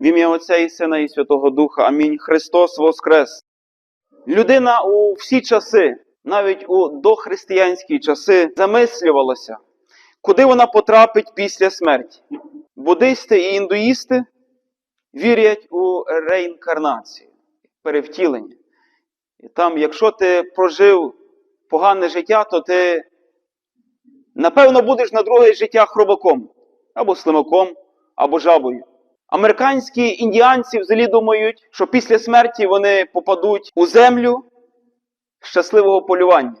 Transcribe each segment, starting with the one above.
В ім'я Отця і Сина і Святого Духа. Амінь. Христос Воскрес. Людина у всі часи, навіть у дохристиянські часи, замислювалася, куди вона потрапить після смерті. Буддисти і індуїсти вірять у реінкарнацію, перевтілення. І там, якщо ти прожив погане життя, то ти, напевно, будеш на друге життя хробаком, або слимаком, або жабою. Американські індіанці взагалі думають, що після смерті вони попадуть у землю щасливого полювання,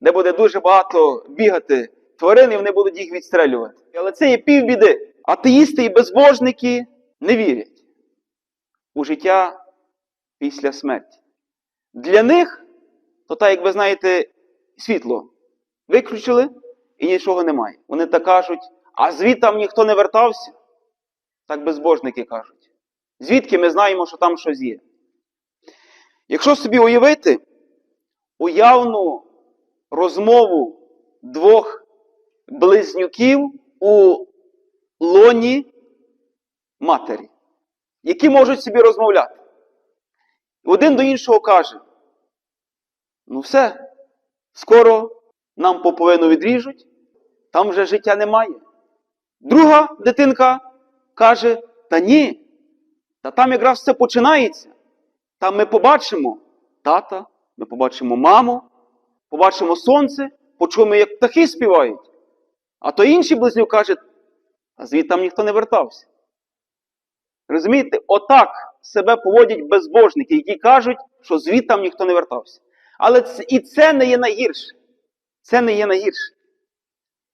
де буде дуже багато бігати тварин, і вони будуть їх відстрелювати. Але це є півбіди. Атеїсти і безбожники не вірять у життя після смерті. Для них, то так, як ви знаєте, світло виключили і нічого немає. Вони так кажуть, а звідти ніхто не вертався. Так безбожники кажуть. Звідки ми знаємо, що там щось є? Якщо собі уявити уявну розмову двох близнюків у лоні матері, які можуть собі розмовляти. Один до іншого каже: ну все, скоро нам поповину відріжуть, там вже життя немає. Друга дитинка каже: Та ні, та там якраз все починається. Там ми побачимо тата, ми побачимо маму, побачимо сонце, почуємо, як птахи співають. А то інший близнюк каже, а звідти там ніхто не вертався. Розумієте, отак себе поводять безбожники, які кажуть, що звідти там ніхто не вертався. Але це, і це не є найгірше. Це не є найгірше.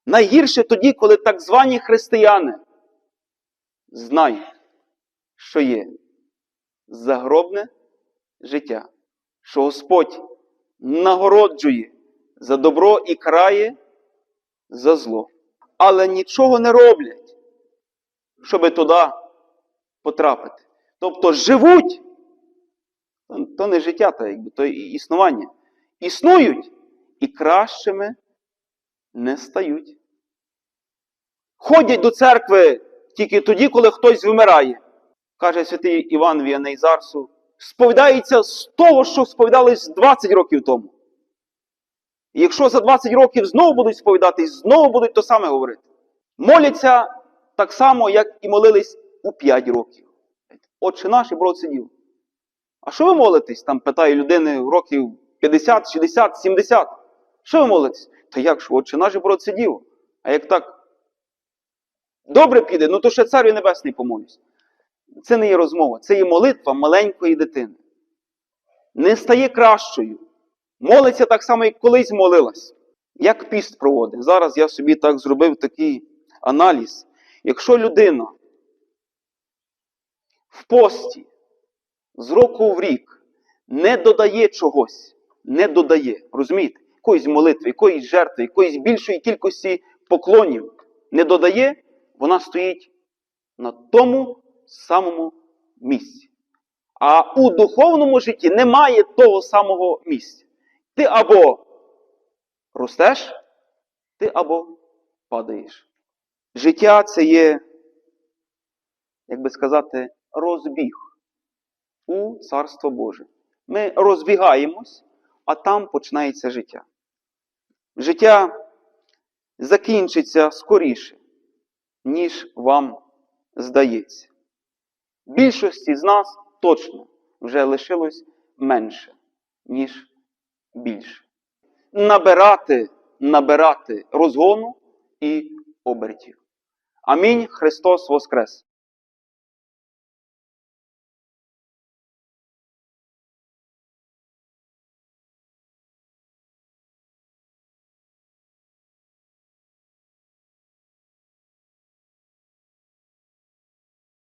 Найгірше тоді, коли так звані християни знають, що є загробне життя, що Господь нагороджує за добро і крає за зло. Але нічого не роблять, щоб туди потрапити. Тобто живуть, то- не життя, то, якби, то існування. Існують і кращими не стають. Ходять до церкви тільки тоді, коли хтось вмирає. Каже святий Іван Віаний Зарсу, сповідається з того, що сповідались 20 років тому. І якщо за 20 років знову будуть сповідатись, знову будуть то саме говорити. Моляться так само, як і молились у 5 років. Отче наш і брод сидів. А що ви молитесь? Там питає людини років 50, 60, 70. Що ви молитесь? Та як ж, отче наш і брод сидів. А як так добре піде, ну то ще царю небесний помолюсь. Це не є розмова, це є молитва маленької дитини. Не стає кращою. Молиться так само, як колись молилась. Як піст проводить. Зараз я собі так зробив такий аналіз. Якщо людина в пості з року в рік не додає чогось, не додає, розумієте, якоїсь молитви, якоїсь жертви, якоїсь більшої кількості поклонів не додає, вона стоїть на тому самому місці. А у духовному житті немає того самого місця. Ти або ростеш, ти або падаєш. Життя це є, як би сказати, розбіг у Царство Боже. Ми розбігаємось, а там починається життя. Життя закінчиться скоріше, ніж вам здається. Більшості з нас точно вже лишилось менше, ніж більше. Набирати, набирати розгону і обертів. Амінь. Христос Воскрес!